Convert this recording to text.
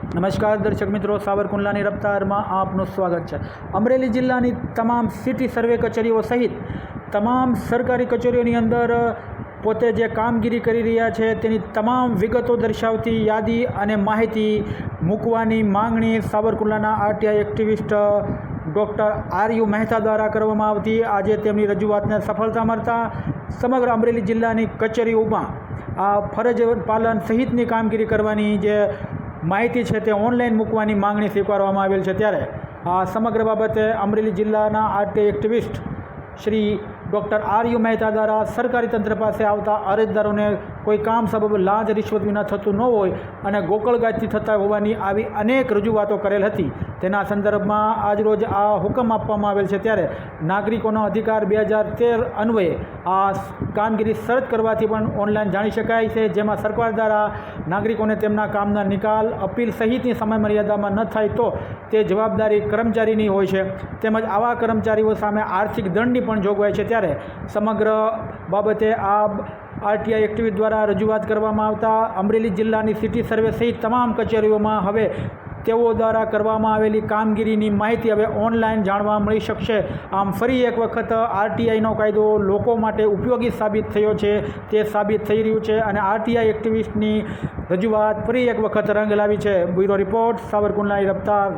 નમસ્કાર દર્શક મિત્રો, સાવરકુંડલાની રફતારમાં આપનું સ્વાગત છે. અમરેલી જિલ્લાની તમામ સિટી સર્વે કચેરીઓ સહિત તમામ સરકારી કચેરીઓની અંદર પોતે જે કામગીરી કરી રહ્યા છે તેની તમામ વિગતો દર્શાવતી યાદી અને માહિતી મૂકવાની માંગણી સાવરકુંડલાના RTI activist doctor R U Mehta દ્વારા કરવામાં આવતી. આજે તેમની રજૂઆતને સફળતા મળતા સમગ્ર અમરેલી જિલ્લાની કચેરીઓમાં આ ફરજ પાલન સહિતની કામગીરી કરવાની જે માહિતી છે તે ઓનલાઈન મૂકવાની માંગણી સ્વીકારવામાં આવેલ છે ત્યારે આ સમગ્ર બાબતે અમરેલી જિલ્લાના RTI activist Shri doctor R U Mehta દ્વારા સરકારી તંત્ર પાસે આવતા અરજદારોને કોઈ કામ સબબ લાંચ રિશ્વત વિના થતું ન હોય અને ગોકળગાજથી થતા હોવાની આવી અનેક રજૂઆતો કરેલ હતી. તેના સંદર્ભમાં આજરોજ આ હુકમ આપવામાં આવેલ છે ત્યારે નાગરિકોનો અધિકાર બે હજાર તેર અન્વયે આ કામગીરી સરત કરવાથી પણ ઓનલાઈન જાણી શકાય છે, જેમાં સરકાર દ્વારા નાગરિકોને તેમના કામના નિકાલ, અપીલ સહિતની સમયમર્યાદામાં ન થાય તો તે જવાબદારી કર્મચારીની હોય છે. તેમજ આવા કર્મચારીઓ સામે આર્થિક દંડની પણ જોગવાઈ છે. ત્યારે સમગ્ર બાબતે આ આરટીઆઈ એક્ટિવિટ દ્વારા રજૂઆત કરવામાં આવતા અમરેલી જિલ્લાની સિટી સર્વે સહિત તમામ કચેરીઓમાં હવે તેઓ દ્વારા કરવામાં આવેલી કામગીરીની માહિતી હવે ઓનલાઈન જાણવા મળી શકશે. આમ ફરી એક વખત આરટીઆઈનો કાયદો લોકો માટે ઉપયોગી સાબિત થયો છે, તે સાબિત થઈ રહ્યું છે અને આરટીઆઈ એક્ટિવિસ્ટની રજૂઆત ફરી એક વખત રંગ લાવી છે. બ્યુરો રિપોર્ટ, સાવરકુંડલાની રફતાર.